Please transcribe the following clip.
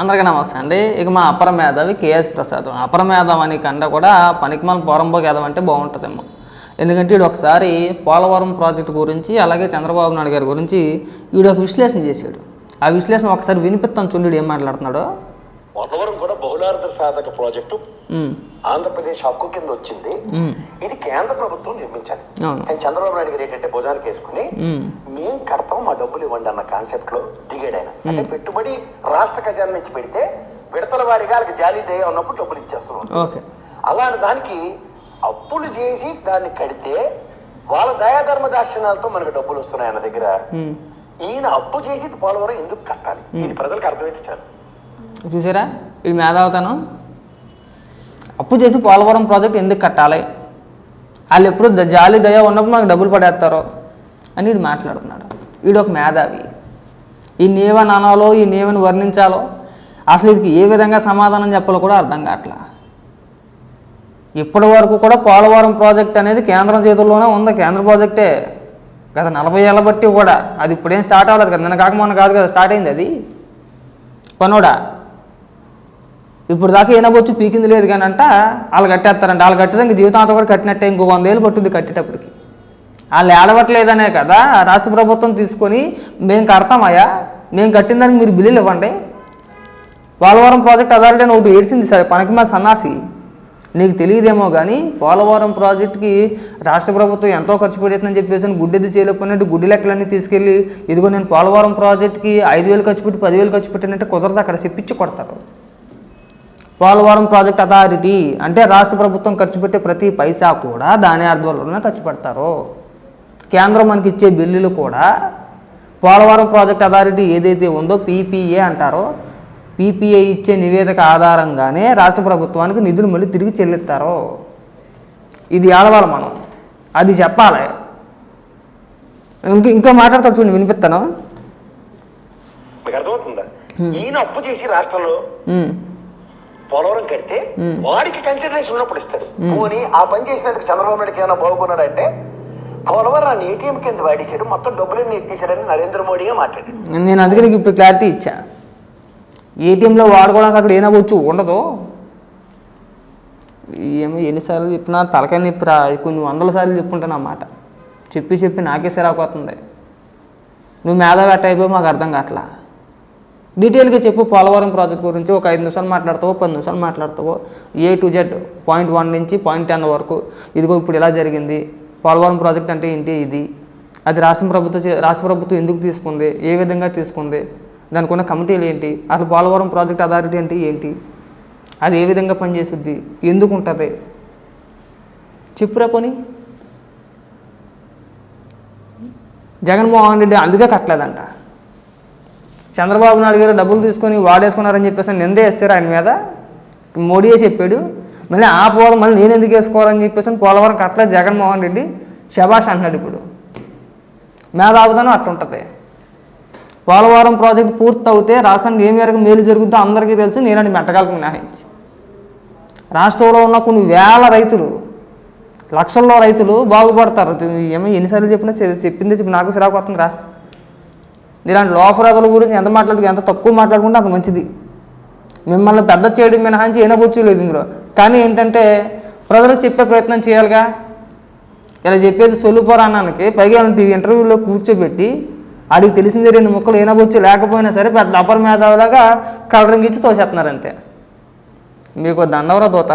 అందరికీ నమస్తే అండి. ఇక మా అపర మేధావి కేఎస్ ప్రసాద్. అపర మేధావి అని కండ కూడా పనికిమాల పోరంబోకి అంటే బాగుంటుందేమో. ఎందుకంటే వీడు ఒకసారి పోలవరం ప్రాజెక్టు గురించి అలాగే చంద్రబాబు నాయుడు గారి గురించి వీడు ఒక విశ్లేషణ చేశాడు. ఆ విశ్లేషణ ఒకసారి వినిపిస్తాను చూడు ఏం మాట్లాడుతున్నాడో. పోలవరం కూడా బహుళార్థ సాధక ప్రాజెక్టు. ఆంధ్రప్రదేశ్ హక్కు కింద వచ్చింది. ఇది కేంద్ర ప్రభుత్వం నిర్మించాలి. కానీ చంద్రబాబు నాయుడు గారు ఏంటంటే భుజానికి వేసుకుని మేం కడతాం మా డబ్బులు ఇవ్వండి అన్న కాన్సెప్ట్లో దిగాడు ఆయన. అంటే పెట్టుబడి రాష్ట్ర ఖజానా నుంచి పెడితే విడతల వారిగా వాళ్ళకి జాలి దయ ఉన్నప్పుడు డబ్బులు ఇచ్చేస్తున్నాం ఓకే. అలాంటి దానికి అప్పులు చేసి దాన్ని కడితే వాళ్ళ దయాధర్మ దాక్షిణాలతో మనకు డబ్బులు వస్తున్నాయి ఆయన దగ్గర. ఈయన అప్పు చేసి పోలవరం ఎందుకు కట్టాలి? ఇది ప్రజలకు అర్థమైతే చాలు. చూసారా? ఇది మేధావుతాను. అప్పు చేసి పోలవరం ప్రాజెక్ట్ ఎందుకు కట్టాలి? వాళ్ళు ఎప్పుడు ద- జాలి దయ ఉన్నప్పుడు మనకు డబ్బులు పడేస్తారో అని వీడు మాట్లాడుతున్నాడు. వీడు ఒక మేధావి. ఈ నీవని అనాలో ఈ నీవని వర్ణించాలో అసలు వీడికి ఏ విధంగా సమాధానం చెప్పాలో కూడా అర్థం కావట్లా. ఇప్పటి వరకు కూడా పోలవరం ప్రాజెక్ట్ అనేది కేంద్రం చేతుల్లోనే ఉంది. కేంద్ర ప్రాజెక్టే. గత నలభై ఏళ్ళ బట్టి కూడా. అది ఇప్పుడేం స్టార్ట్ అవ్వలేదు కదా. నిన్న కాక మొన్న కాదు కదా. స్టార్ట్ అయింది అది. పనోడా ఇప్పుడు దాకా ఏనబొచ్చు పీకింది లేదు కానీ అంట వాళ్ళు కట్టేస్తారంట. వాళ్ళు కట్టితే ఇంక జీవితాంతం కూడా కట్టినట్టే ఇంకో వంద ఏళ్ళు పట్టింది కట్టేటప్పటికి. వాళ్ళు ఏడవట్లేదనే కదా రాష్ట్ర ప్రభుత్వం తీసుకొని మేము కడతామయ్యా మేము కట్టిన దానికి మీరు బిల్లులు ఇవ్వండి. పోలవరం ప్రాజెక్ట్ అథారిటీ అని ఒకటి ఏడ్చింది సార్ పనికి మా సన్నాసి. నీకు తెలియదేమో కానీ పోలవరం ప్రాజెక్ట్కి రాష్ట్ర ప్రభుత్వం ఎంతో ఖర్చు పెడుతుందని చెప్పేసి గుడ్డెది చేయలేకపోయినట్టు గుడ్డి లెక్కలన్నీ తీసుకెళ్ళి ఇదిగో నేను పోలవరం ప్రాజెక్ట్కి ఐదు వేలు ఖర్చు పెట్టి పదివేలు ఖర్చు పెట్టినట్టే కుదరదు అక్కడ చెప్పించి కొడతారు. పోలవరం ప్రాజెక్ట్ అథారిటీ అంటే రాష్ట్ర ప్రభుత్వం ఖర్చు పెట్టే ప్రతి పైసా కూడా దాని ఆధ్వర్యంలోనే ఖర్చు పెడతారు. కేంద్రం మనకి ఇచ్చే బిల్లులు కూడా పోలవరం ప్రాజెక్ట్ అథారిటీ ఏదైతే ఉందో పీపీఏ అంటారో పీపీఏ ఇచ్చే నివేదిక ఆధారంగానే రాష్ట్ర ప్రభుత్వానికి నిధులు మళ్ళీ తిరిగి చెల్లిస్తారు. ఇది ఆడవాళ్ళ మనం. అది చెప్పాలి. ఇంక ఇంకా మాట్లాడతాడు చూడండి వినిపిస్తాను. అర్థమవుతుందా? ఈయన అప్పు చేసి రాష్ట్రంలో పోలవరం కడితే వాడికి కన్సిడరేషన్ ఉన్నప్పుడు ఇస్తాడు. పోనీ ఆ పని చేసినందుకు చంద్రబాబు నాయుడుకి ఏమైనా బాగుకున్నాడంటే పోలవరాన్ని ఏటీఎం కింద వాడేశాడు మొత్తం డబ్బులన్నీ ఎత్తేసాడని నరేంద్ర మోడీగా మాట్లాడాడు. నేను అందుకే నీకు ఇప్పుడు క్లారిటీ ఇచ్చా. ఏటీఎంలో వాడుకోవడానికి అక్కడ ఏనా వచ్చు? ఉండదు. ఏమో ఎన్నిసార్లు చెప్పినా తలకాయ నొప్పి రా కొన్ని వందల సార్లు చెప్పుంటాను ఆ మాట. చెప్పి చెప్పి నాకే సిరాకుపోతుంది నువ్వు మేధావి అట్ట అయిపోయి మాకు అర్థం కావట్లా? డీటెయిల్గా చెప్పు పోలవరం ప్రాజెక్ట్ గురించి ఒక ఐదు నిమిషాలు మాట్లాడతావో పది నిమిషాలు మాట్లాడతావో. A to Z point one నుంచి పాయింట్ టెన్ వరకు. ఇదిగో ఇప్పుడు ఎలా జరిగింది. పోలవరం ప్రాజెక్ట్ అంటే ఏంటి ఇది? అది రాష్ట్ర ప్రభుత్వం రాష్ట్ర ప్రభుత్వం ఎందుకు తీసుకుంది? ఏ విధంగా తీసుకుంది? దానికి ఉన్న కమిటీలు ఏంటి? అసలు పోలవరం ప్రాజెక్ట్ అథారిటీ అంటే ఏంటి? అది ఏ విధంగా పనిచేస్తుంది ఎందుకు ఉంటుంది? చెప్పురా పోనీ. జగన్మోహన్ రెడ్డి అందుకే కట్టలేదంట. చంద్రబాబు నాయుడు గారు డబ్బులు తీసుకొని వాడేసుకున్నారని చెప్పేసి నిందే వేస్తారు ఆయన మీద. మోడీయే చెప్పాడు? మళ్ళీ ఆ పోలం మళ్ళీ నేను ఎందుకు వేసుకోవాలని చెప్పేసి పోలవరం కట్టలేదు జగన్మోహన్ రెడ్డి శభాష్ అంటున్నాడు ఇప్పుడు. మేధావుదనం అట్టుంటుంది పోలవరం ప్రాజెక్ట్ పూర్తి అవుతే రాష్ట్రానికి ఏ మేరకు మేలు జరుగుతుందో అందరికీ తెలుసు నేనని మెట్టగలకు మినహాయించి. రాష్ట్రంలో ఉన్న కొన్ని వేల రైతులు లక్షల్లో రైతులు బాగుపడతారు. ఏమో ఎన్నిసార్లు చెప్పినా చెప్పింది చెప్పి నాకు సిరాకు వస్తుందిరా. ఇలాంటి లోపరాదుల గురించి ఎంత మాట్లాడుకు ఎంత తక్కువ మాట్లాడుకుంటే అంత మంచిది. మిమ్మల్ని పెద్ద చేయడం మినహాయించి ఏనబొచ్చు లేదు ఇందులో. కానీ ఏంటంటే ప్రజలకు చెప్పే ప్రయత్నం చేయాలిగా. ఇలా చెప్పేది సొల్లుపోరాన్నానికి పైగా ఇంటర్వ్యూలో కూర్చోబెట్టి అడిగి తెలిసిందే రెండు ముక్కలు ఏనబొచ్చు లేకపోయినా సరే పెద్ద అపర మేధావులాగా కలరింగ్ ఇచ్చి తోసేస్తున్నారు అంతే. మీకు దండవరా దోత.